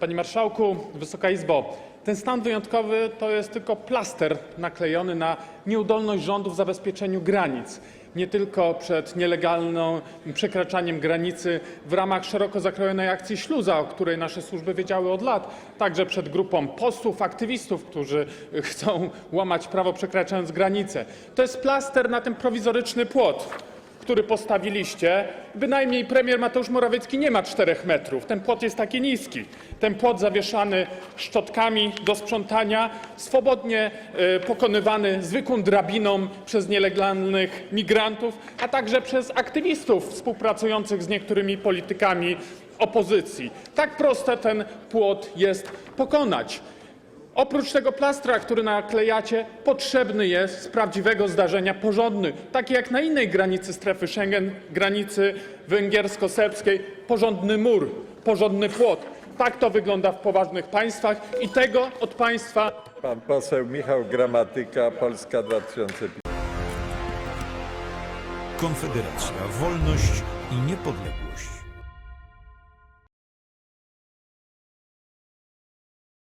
Panie Marszałku, Wysoka Izbo, ten stan wyjątkowy to jest tylko plaster naklejony na nieudolność rządu w zabezpieczeniu granic. Nie tylko przed nielegalnym przekraczaniem granicy w ramach szeroko zakrojonej akcji Śluza, o której nasze służby wiedziały od lat, także przed grupą posłów, aktywistów, którzy chcą łamać prawo przekraczając granicę. To jest plaster na ten prowizoryczny płot który postawiliście, bynajmniej premier Mateusz Morawiecki nie ma 4 metrów. Ten płot jest taki niski. Ten płot zawieszany szczotkami do sprzątania, swobodnie e, pokonywany zwykłą drabiną przez nielegalnych migrantów, a także przez aktywistów współpracujących z niektórymi politykami opozycji. Tak proste ten płot jest pokonać. Oprócz tego plastra, który naklejacie, potrzebny jest z prawdziwego zdarzenia porządny, taki jak na innej granicy strefy Schengen, granicy węgiersko-serbskiej, porządny mur, porządny płot. Tak to wygląda w poważnych państwach i tego od państwa Pan poseł Michał Gramatyka, Polska 2050. Konfederacja, wolność i niepodległość.